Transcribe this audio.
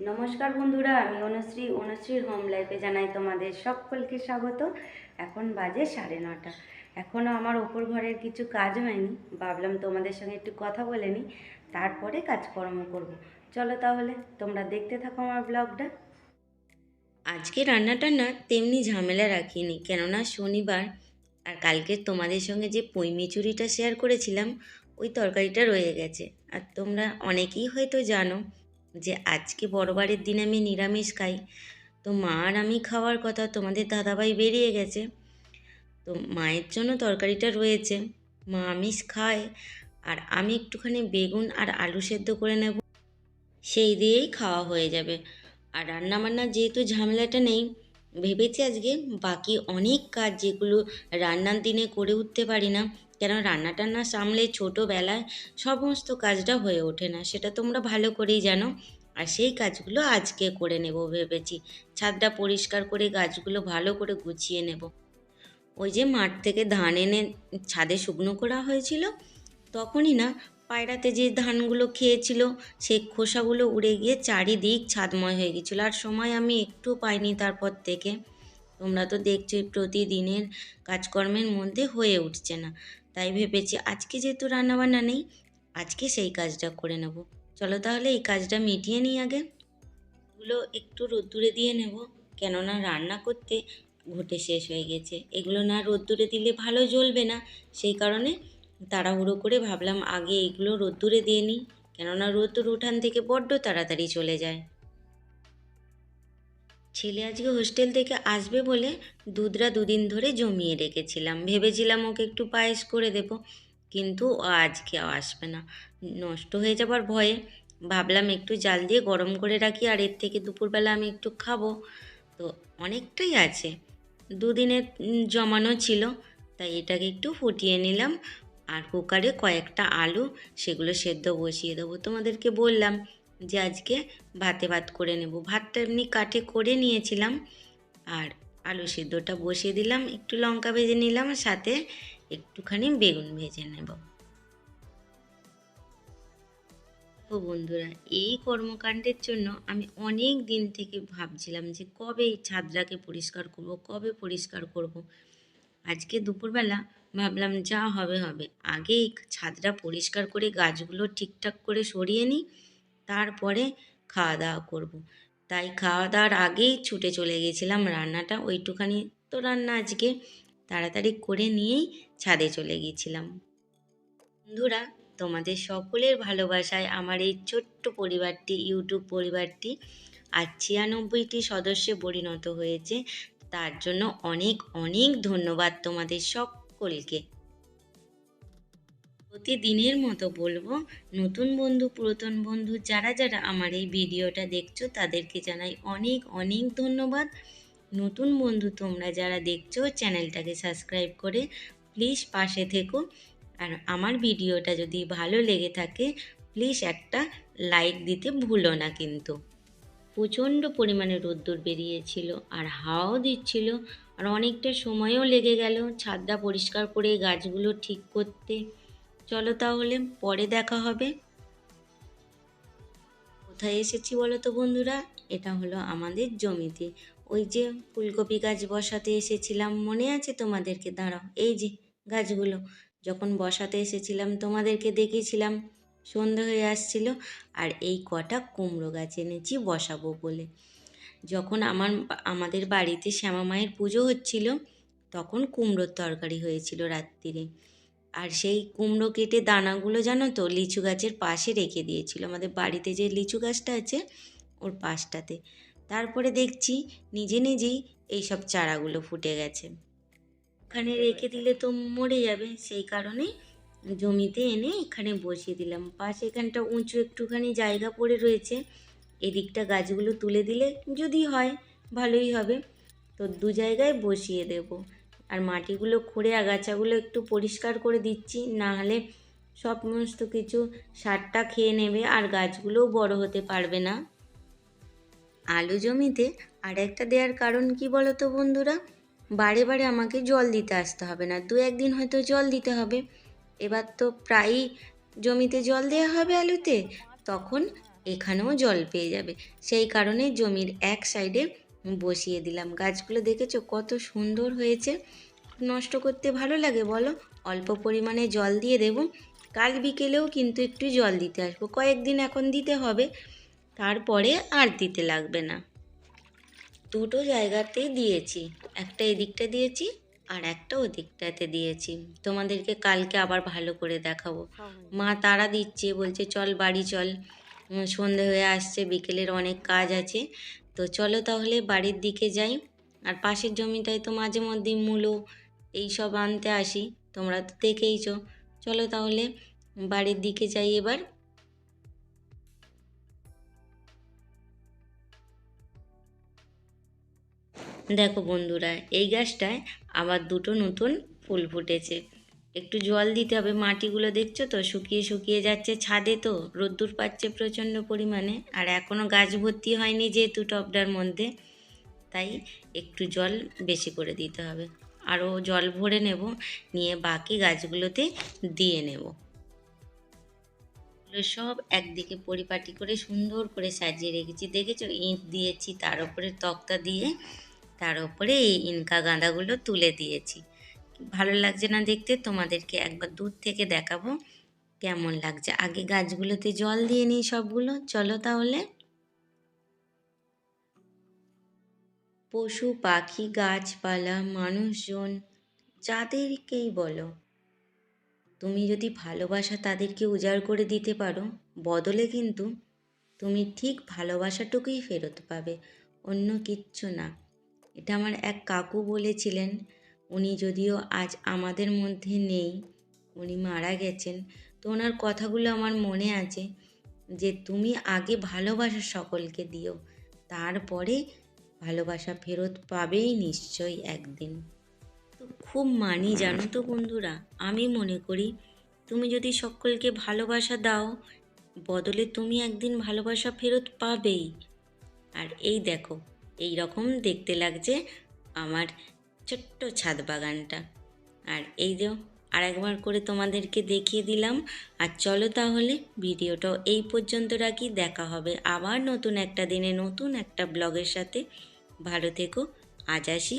নমস্কার বন্ধুরা, আমি অনুশ্রী, অনুশ্রীর হোম লাইফে জানাই তোমাদের সকলকে স্বাগত। এখন বাজে সাড়ে নটা। এখনও আমার ওপর ঘরের কিছু কাজ হয়নি, ভাবলাম তোমাদের সঙ্গে একটু কথা বলে নিই, তারপরে কাজকর্ম করব। চলো তাহলে, তোমরা দেখতে থাকো আমার ব্লগটা আজকে রান্নাটা না তেমনি ঝামেলা রাখিনি, কেননা শনিবার, আর কালকে তোমাদের সঙ্গে যে পই মিচুরিটা শেয়ার করেছিলাম, ওই তরকারিটা রয়ে গেছে। আর তোমরা অনেকেই হয়তো জানো যে আজকে বড়বারের দিন আমি নিরামিষ খাই। তো মা আর আমি খাওয়ার কথা, তোমাদের দাদাভাই বেরিয়ে গেছে। তো মায়ের জন্য তরকারিটা রয়েছে। মা আমিষ খায় আর আমি একটুখানি বেগুন আর আলু সেদ্ধ করে নেব। সেই দিয়েই খাওয়া হয়ে যাবে। আর রান্নাবান্না যেহেতু ঝামেলাটা নেই, ভেবেছি আজকে বাকি অনেক কাজ যেগুলো রান্নার দিনে করে উঠতে পারি না কেন রান্না টান্না সামলে ছোটোবেলায় সমস্ত কাজটা হয়ে ওঠে না, সেটা তোমরা ভালো করেই জানো। আর সেই কাজগুলো আজকে করে নেব ভেবেছি। ছাদটা পরিষ্কার করে গাছগুলো ভালো করে গুছিয়ে নেব। ওই যে মাঠ থেকে ধান এনে ছাদে শুকনো করা হয়েছিল, তখনই না পায়রাতে যে ধানগুলো খেয়েছিল সেই খোসাগুলো উড়ে গিয়ে চারিদিক ছাদময় হয়ে গেছিল আর সময় আমি একটু পাইনি তারপর থেকে। তোমরা তো দেখছোই, প্রতিদিনের কাজকর্মের মধ্যে হয়ে উঠছে না। তাই ভেবেছি আজকে যেহেতু রান্নাবান্না নেই, আজকে সেই কাজটা করে নেব। চলো তাহলে এই কাজটা মিটিয়ে নিই আগে। এগুলো একটু রোদ্দুরে দিয়ে নেব, কেননা রান্না করতে ঘটে শেষ হয়ে গেছে। এগুলো না রোদ্দুরে দিলে ভালো জ্বলবে না, সেই কারণে তাড়াহুড়ো করে ভাবলাম আগে এগুলো রোদ্দুরে দিয়ে নিই, কেননা রোদ্দুর উঠান থেকে বড্ড তাড়াতাড়ি চলে যায়। ছেলে আজকে হোস্টেল থেকে আসবে বলে দুধরা দুদিন ধরে জমিয়ে রেখেছিলাম। ভেবেছিলাম ওকে একটু পায়েস করে দেব, কিন্তু আজকে আসবে না। নষ্ট হয়ে যাবার ভয়ে ভাবলাম একটু জাল দিয়ে গরম করে রাখি আর এর থেকে দুপুরবেলা আমি একটু খাব। তো অনেকটাই আছে, দুদিনের জমানো ছিল, তাই এটাকে একটু ফুটিয়ে নিলাম। আর কুকারে কয়েকটা আলু, সেগুলো সেদ্ধ বসিয়ে দেবো তোমাদেরকে বললাম। যে আজকে ভাতে ভাত করে নেব। ভাতটা এমনি কাঠে করে নিয়েছিলাম আর আলু সিদ্ধটা বসিয়ে দিলাম, একটু লঙ্কা ভেজে নিলাম সাথে একটুখানি বেগুন ভেজে নেব। ও বন্ধুরা, এই কর্মকাণ্ডের জন্য আমি অনেক দিন থেকে ভাবছিলাম যে কবে এই ছাদটাকে পরিষ্কার করব, কবে পরিষ্কার করব। আজকে দুপুরবেলা ভাবলাম যা হবে হবে, আগে এই ছাদটা পরিষ্কার করে গাছগুলো ঠিকঠাক করে সরিয়ে নিই তারপরে খাওয়া দাওয়া করব। তাই খাওয়া দাওয়ার আগেই ছুটে চলে গেছিলাম রান্নাটা। ওইটুখানি তো রান্না আজকে। তাড়াতাড়ি করে নিয়েই ছাদে চলে গিয়েছিলাম। বন্ধুরা, তোমাদের সকলের ভালোবাসায় আমার এই ছোট্ট পরিবারটি, ইউটিউব পরিবারটি আর ছিয়ানব্বইটি সদস্যে পরিণত হয়েছে। তার জন্য অনেক অনেক ধন্যবাদ তোমাদের সকলকে। প্রতিদিনের মতো বলব, নতুন বন্ধু, পুরাতন বন্ধু যারা যারা আমার এই ভিডিওটা দেখছ, তাদেরকে জানাই অনেক অনেক ধন্যবাদ। নতুন বন্ধু তোমরা যারা দেখছ, চ্যানেলটাকে সাবস্ক্রাইব করে প্লিজ পাশে থেকো। আর আমার ভিডিওটা যদি ভালো লেগে থাকে, প্লিজ একটা লাইক দিতে ভুলো না কিন্তু। প্রচণ্ড পরিমাণে রোদ্দুর বেরিয়েছিল আর হাওয়াও দিচ্ছিল আর অনেকটা সময়ও লেগে গেল ছাদটা পরিষ্কার করে গাছগুলো ঠিক করতে। চলো তাহলে পরে দেখা হবে। কোথায় এসেছি বলো তো বন্ধুরা? এটা হলো আমাদের জমিতে। ওই যে ফুলকপি গাছ বসাতে এসেছিলাম, মনে আছে তোমাদেরকে? দাঁড়াও, এই যে গাছগুলো। যখন বসাতে এসেছিলাম, তোমাদেরকে দেখেছিলাম সন্ধে হয়ে আসছিল, আর এই কটা কুমড়ো গাছ এনেছি বসাবো বলে। যখন আমার আমাদের বাড়িতে শ্যামা মায়ের পুজো হচ্ছিল, তখন কুমড়োর তরকারি হয়েছিল রাত্রিরে আর সেই কুমড়ো কেটে দানাগুলো জানো তো লিচু গাছের পাশে রেখে দিয়েছিল। আমাদের বাড়িতে যে লিচু গাছটা আছে ওর পাশটাতে। তারপরে দেখছি নিজে নিজেই এইসব চারাগুলো ফুটে গেছে। ওখানে রেখে দিলে তো মরে যাবে। সেই কারণে জমিতে এনে এখানে বসিয়ে দিলাম। পাশে এখানটা উঁচু একটুখানি জায়গা পড়ে রয়েছে। এদিকটা গাছগুলো তুলে দিলে যদি হয় ভালোই হবে। তো দু জায়গায় বসিয়ে দেব। আর মাটিগুলো খুঁড়ে আগাছাগুলো একটু পরিষ্কার করে দিচ্ছি না হলে সমস্ত কিছু সারটা খেয়ে নেবে আর গাছগুলোও বড় হতে পারবে না। আলু জমিতে আর একটা দেওয়ার কারণ কি বলো তো বন্ধুরা? বারে বারে আমাকে জল দিতে আসতে হবে না, দু একদিন হয়তো জল দিতে হবে। এবার তো প্রায়ই জমিতে জল দেওয়া হবে আলুতে, তখন এখানেও জল পেয়ে যাবে। সেই কারণে জমির এক সাইডে বসিয়ে দিলাম। গাছগুলো দেখেছ কত সুন্দর হয়েছে। নষ্ট করতে ভালো লাগে বলো। অল্প পরিমাণে জল দিয়ে দেব। কাল বিকেলেও কিন্তু একটু জল দিতে আসব। কয়েকদিন এখন দিতে হবে। তারপরে আর দিতে লাগবে না। দুটো জায়গাতেই দিয়েছি। একটা এদিকটা দিয়েছি আর একটা ওদিকটাতে দিয়েছি। তোমাদেরকে কালকে আবার ভালো করে দেখাবো। মা তারা দিচ্ছে বলছে চল বাড়ি চল। সন্ধে হয়ে আসছে বিকেলের অনেক কাজ আছে। তো চলো তাহলে বাড়ির দিকে যাই। আর পাশের জমিটায় তো মাঝে মধ্যে মূলো এইসব আনতে আসি। তোমরা তো দেখেইছো। চলো তাহলে বাড়ির দিকে যাই এবার। দেখো বন্ধুরা, এই গাছটায় আবার দুটো নতুন ফুল ফুটেছে। একটু জল দিতে হবে, মাটিগুলো দেখছ তো? শুকিয়ে শুকিয়ে যাচ্ছে ছাদে তো, রোদ্দুর পাচ্ছে প্রচণ্ড পরিমাণে। আর এখনও গাছ ভর্তি হয়নি যেহেতু টবটার মধ্যে, তাই একটু জল বেশি করে দিতে হবে। আরও জল ভরে নেব, নিয়ে বাকি গাছগুলোতে দিয়ে নেব। সব একদিকে পরিপাটি করে সুন্দর করে সাজিয়ে রেখেছি। দেখেছ? ইঁট দিয়েছি, তার উপরে তক্তা দিয়ে, তার উপরে এই ইনকা গাঁদাগুলো তুলে দিয়েছি। ভালো লাগছে না দেখতে, তোমাদেরকে একবার দূর থেকে দেখাবো কেমন লাগছে। আগে গাছগুলোতে জল দিয়ে নিই সবগুলো, চলো তাহলে। পশু, পাখি, গাছপালা, মানুষজন, যাদেরকেই বলো। তুমি যদি ভালোবাসা তাদেরকে উজাড় করে দিতে পারো, বদলে কিন্তু তুমি ঠিক ভালোবাসাটুকুই ফেরত পাবে, অন্য কিচ্ছু না। এটা আমার এক কাকু বলেছিলেন উনি যদিও আজ আমাদের মধ্যে নেই, উনি মারা গেছেন, তো ওনার কথাগুলো আমার মনে আছে যে তুমি আগে ভালোবাসা সকলকে দিও, তারপরে ভালোবাসা ফেরত পাবেই নিশ্চয়ই একদিন। তো খুব মানি জানো তো বন্ধুরা, আমি মনে করি তুমি যদি সকলকে ভালোবাসা দাও, বদলে তুমি একদিন ভালোবাসা ফেরত পাবেই। আর এই দেখো এই রকম দেখতে লাগছে আমার ছোট্ট ছাদ বাগানটা। আর এই যে আরেকবার করে তোমাদেরকে দেখিয়ে দিলাম। আর চলো তাহলে ভিডিওটাও এই পর্যন্ত রাখি। দেখা হবে আবার নতুন একটা দিনে নতুন একটা ব্লগের সাথে। ভালো থেকো, আজ আসি।